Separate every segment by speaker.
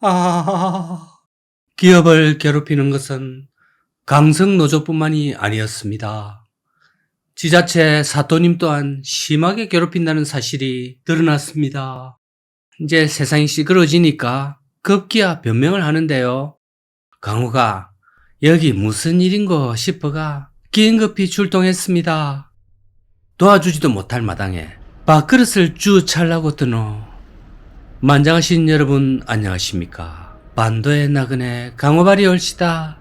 Speaker 1: 아, 기업을 괴롭히는 것은 강성 노조뿐만이 아니었습니다. 지자체 사또님 또한 심하게 괴롭힌다는 사실이 드러났습니다. 이제 세상이 시끄러워지니까 급기야 변명을 하는데요. 강호가 여기 무슨 일인고 싶어가 긴급히 출동했습니다. 도와주지도 못할 마당에 밥그릇을 쭉 찰라고 드노. 만장하신 여러분 안녕하십니까. 반도의 나그네 강호발이 올시다.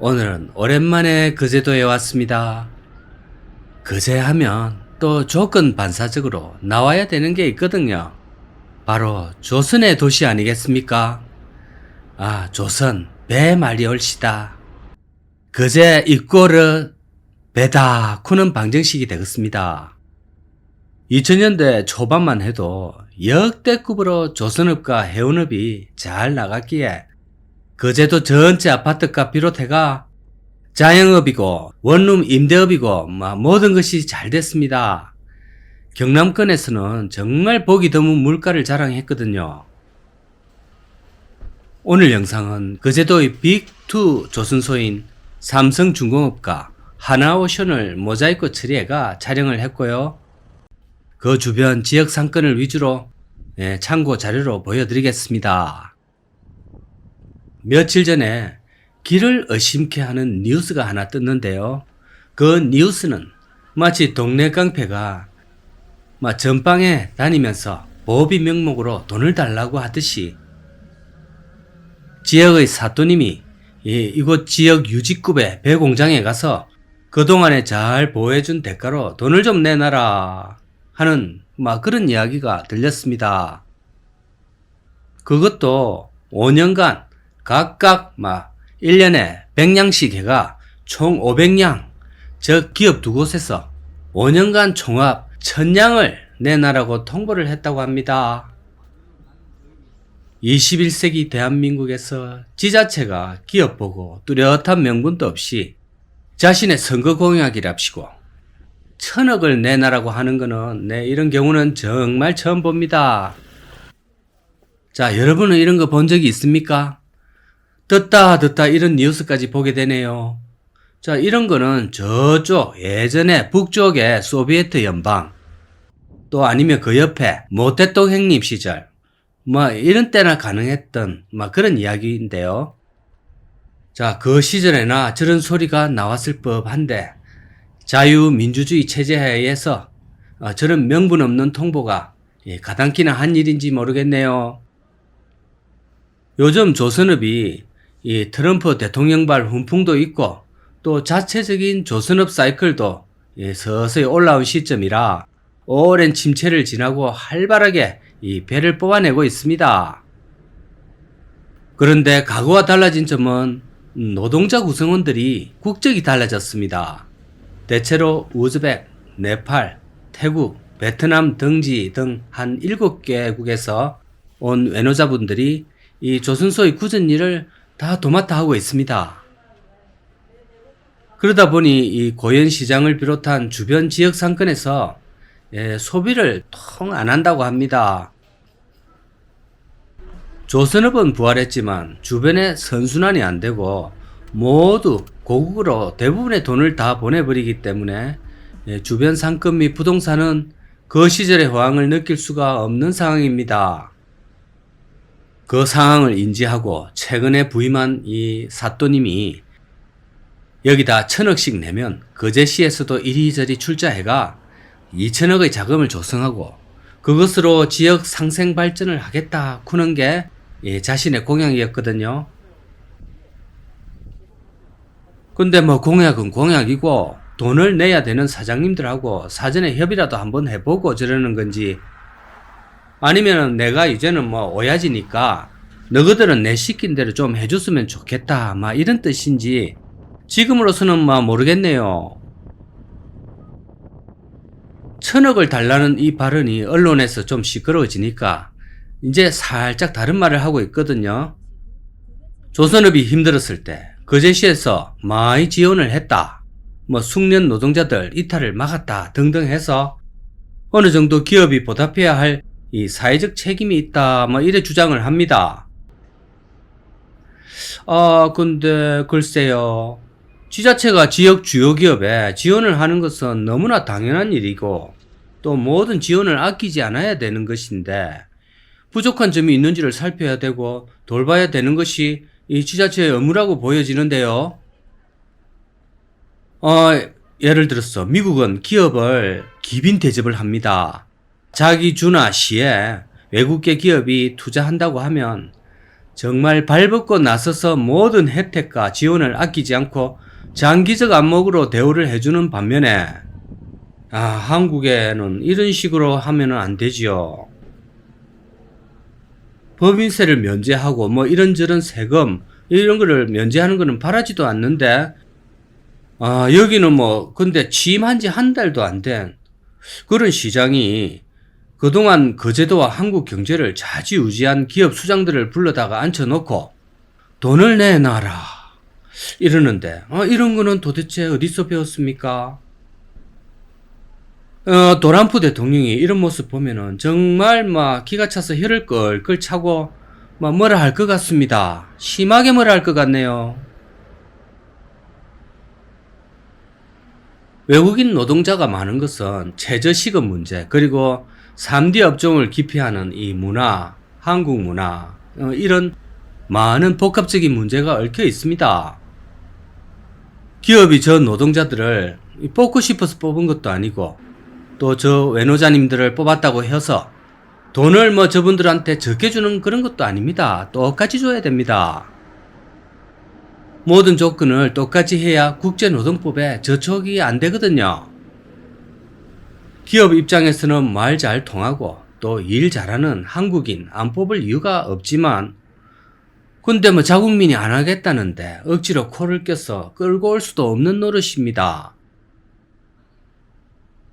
Speaker 1: 오늘은 오랜만에 거제도에 왔습니다. 거제 하면 또 조건 반사적으로 나와야 되는 게 있거든요. 바로 조선의 도시 아니겠습니까? 아, 조선, 배 말이 올시다. 그제 입고를 배다 쿠는 방정식이 되겠습니다. 2000년대 초반만 해도 역대급으로 조선업과 해운업이 잘 나갔기에 그제도 전체 아파트값 비롯해가 자영업이고 원룸 임대업이고 뭐 모든 것이 잘 됐습니다. 경남권에서는 정말 보기 드문 물가를 자랑했거든요. 오늘 영상은 그제도의 빅2 조선소인 삼성중공업과 하나오션을 모자이크 처리해가 촬영을 했고요. 그 주변 지역 상권을 위주로 예, 참고 자료로 보여드리겠습니다. 며칠 전에 길을 의심케 하는 뉴스가 하나 떴는데요. 그 뉴스는 마치 동네 깡패가 막 전방에 다니면서 보비 명목으로 돈을 달라고 하듯이 지역의 사또님이 이, 이곳 지역 유지급의 배공장에 가서 그동안에 잘 보호해준 대가로 돈을 좀 내놔라 하는 막 그런 이야기가 들렸습니다. 그것도 5년간 각각 막 1년에 100냥씩 해가 총 500냥 저 기업 두 곳에서 5년간 총합 1000냥을 내놔라고 통보를 했다고 합니다. 21세기 대한민국에서 지자체가 기업 보고 뚜렷한 명분도 없이 자신의 선거 공약이랍시고 천억을 내놔라고 하는 거는 네, 이런 경우는 정말 처음 봅니다. 자, 여러분은 이런 거 본 적이 있습니까? 듣다 듣다 이런 뉴스까지 보게 되네요. 자, 이런 거는 저쪽 예전에 북쪽의 소비에트 연방 또 아니면 그 옆에 모태동 행님 시절 뭐 이런 때나 가능했던 뭐 그런 이야기인데요. 자, 그 시절에나 저런 소리가 나왔을 법한데 자유민주주의 체제하에서 어, 저런 명분 없는 통보가 예, 가당키나 한 일인지 모르겠네요. 요즘 조선업이 이 트럼프 대통령발 훈풍도 있고 또 자체적인 조선업 사이클도 예, 서서히 올라온 시점이라 오랜 침체를 지나고 활발하게 이 배를 뽑아내고 있습니다. 그런데 과거와 달라진 점은 노동자 구성원들이 국적이 달라졌습니다. 대체로 우즈벡, 네팔, 태국, 베트남 등지 등 한 7개국에서 온 외노자분들이 이 조선소의 굳은 일을 다 도맡아 하고 있습니다. 그러다 보니 이 고현 시장을 비롯한 주변 지역 상권에서 예, 소비를 통 안 한다고 합니다. 조선업은 부활했지만 주변에 선순환이 안 되고 모두 고국으로 대부분의 돈을 다 보내버리기 때문에 예, 주변 상권 및 부동산은 그 시절의 호황을 느낄 수가 없는 상황입니다. 그 상황을 인지하고 최근에 부임한 이 사또님이 여기다 천억씩 내면 거제시에서도 이리저리 출자해가 2천억의 자금을 조성하고 그것으로 지역 상생 발전을 하겠다 쿠는 게 예, 자신의 공약이었거든요. 근데 뭐 공약은 공약이고 돈을 내야 되는 사장님들하고 사전에 협의라도 한번 해보고 저러는 건지 아니면 내가 이제는 뭐 오야지니까 너희들은 내 시킨 대로 좀 해줬으면 좋겠다 막 이런 뜻인지 지금으로서는 막 모르겠네요. 천억을 달라는 이 발언이 언론에서 좀 시끄러워지니까 이제 살짝 다른 말을 하고 있거든요. 조선업이 힘들었을 때 거제시에서 많이 지원을 했다. 뭐 숙련 노동자들 이탈을 막았다 등등 해서 어느 정도 기업이 보답해야 할 이 사회적 책임이 있다 뭐 이래 주장을 합니다. 아, 근데 글쎄요. 지자체가 지역 주요 기업에 지원을 하는 것은 너무나 당연한 일이고 또 모든 지원을 아끼지 않아야 되는 것인데 부족한 점이 있는지를 살펴야 되고 돌봐야 되는 것이 이 지자체의 업무라고 보여지는데요. 어, 예를 들어서 미국은 기업을 기빈 대접을 합니다. 자기 주나 시에 외국계 기업이 투자한다고 하면 정말 발벗고 나서서 모든 혜택과 지원을 아끼지 않고 장기적 안목으로 대우를 해주는 반면에 아, 한국에는 이런 식으로 하면은 안 되지요. 법인세를 면제하고 뭐 이런저런 세금 이런 거를 면제하는 거는 바라지도 않는데 아, 여기는 뭐 근데 취임한 지 한 달도 안 된 그런 시장이 그동안 거제도와 한국 경제를 좌지우지한 기업 수장들을 불러다가 앉혀놓고 돈을 내놔라 이러는데 어, 이런 거는 도대체 어디서 배웠습니까? 어, 도란프 대통령이 이런 모습 보면은 정말 막 기가 차서 혀를 끌끌 차고 막 뭐라 할 것 같습니다. 심하게 뭐라 할 것 같네요. 외국인 노동자가 많은 것은 최저시급 문제 그리고 3D 업종을 기피하는 이 문화, 한국 문화 어, 이런 많은 복합적인 문제가 얽혀 있습니다. 기업이 저 노동자들을 뽑고 싶어서 뽑은 것도 아니고 또 저 외노자님들을 뽑았다고 해서 돈을 뭐 저분들한테 적게 주는 그런 것도 아닙니다. 똑같이 줘야 됩니다. 모든 조건을 똑같이 해야 국제노동법에 저촉이 안 되거든요. 기업 입장에서는 말 잘 통하고 또 일 잘하는 한국인 안 뽑을 이유가 없지만 근데 뭐 자국민이 안 하겠다는데 억지로 코를 껴서 끌고 올 수도 없는 노릇입니다.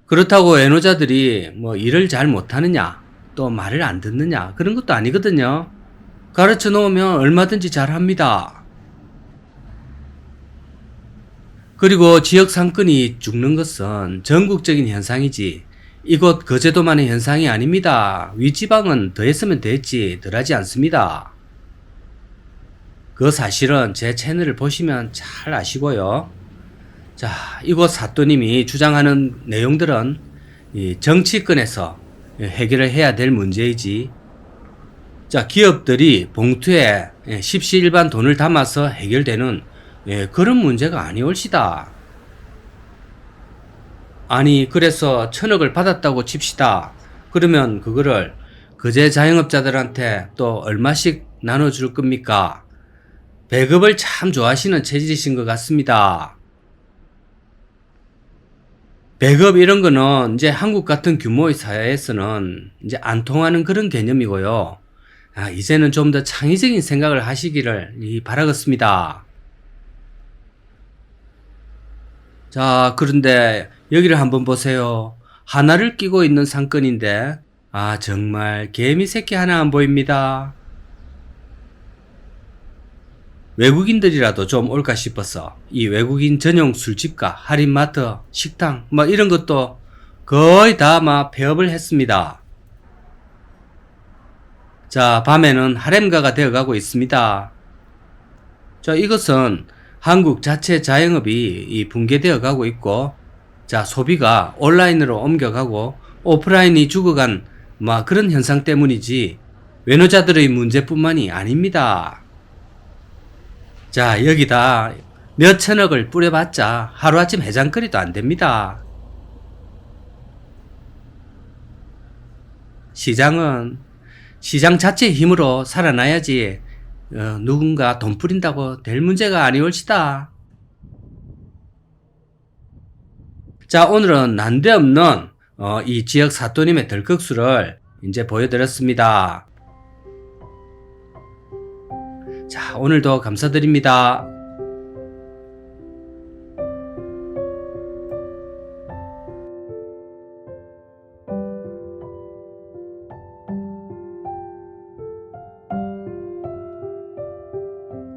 Speaker 1: 그렇다고 애노자들이 뭐 일을 잘 못하느냐 또 말을 안 듣느냐 그런 것도 아니거든요. 가르쳐 놓으면 얼마든지 잘 합니다. 그리고 지역 상권이 죽는 것은 전국적인 현상이지 이곳 거제도만의 현상이 아닙니다. 윗지방은 더 했으면 됐지 덜 하지 않습니다. 그 사실은 제 채널을 보시면 잘 아시고요. 자, 이곳 사또님이 주장하는 내용들은 이 정치권에서 해결을 해야 될 문제이지. 자, 기업들이 봉투에 십시일반 돈을 담아서 해결되는 예, 그런 문제가 아니올시다. 아니, 그래서 천억을 받았다고 칩시다. 그러면 그거를 그제 자영업자들한테 또 얼마씩 나눠줄 겁니까? 배급을 참 좋아하시는 체질이신 것 같습니다. 배급 이런 거는 이제 한국 같은 규모의 사회에서는 이제 안 통하는 그런 개념이고요. 아, 이제는 좀 더 창의적인 생각을 하시기를 이 바라겠습니다. 자, 그런데 여기를 한번 보세요. 하나를 끼고 있는 상권인데, 아, 정말 개미 새끼 하나 안 보입니다. 외국인들이라도 좀 올까 싶어서 이 외국인 전용 술집과 할인마트, 식당 뭐 이런 것도 거의 다 막 폐업을 했습니다. 자, 밤에는 하렘가가 되어가고 있습니다. 자, 이것은 한국 자체 자영업이 이 붕괴되어 가고 있고, 자, 소비가 온라인으로 옮겨가고 오프라인이 죽어간 막 그런 현상 때문이지 외노자들의 문제뿐만이 아닙니다. 자, 여기다 몇 천억을 뿌려봤자 하루아침 해장거리도 안 됩니다. 시장은 시장 자체의 힘으로 살아나야지 어, 누군가 돈 뿌린다고 될 문제가 아니올시다. 자, 오늘은 난데없는 어, 이 지역 사또님의 덜컥수를 이제 보여드렸습니다. 자, 오늘도 감사드립니다.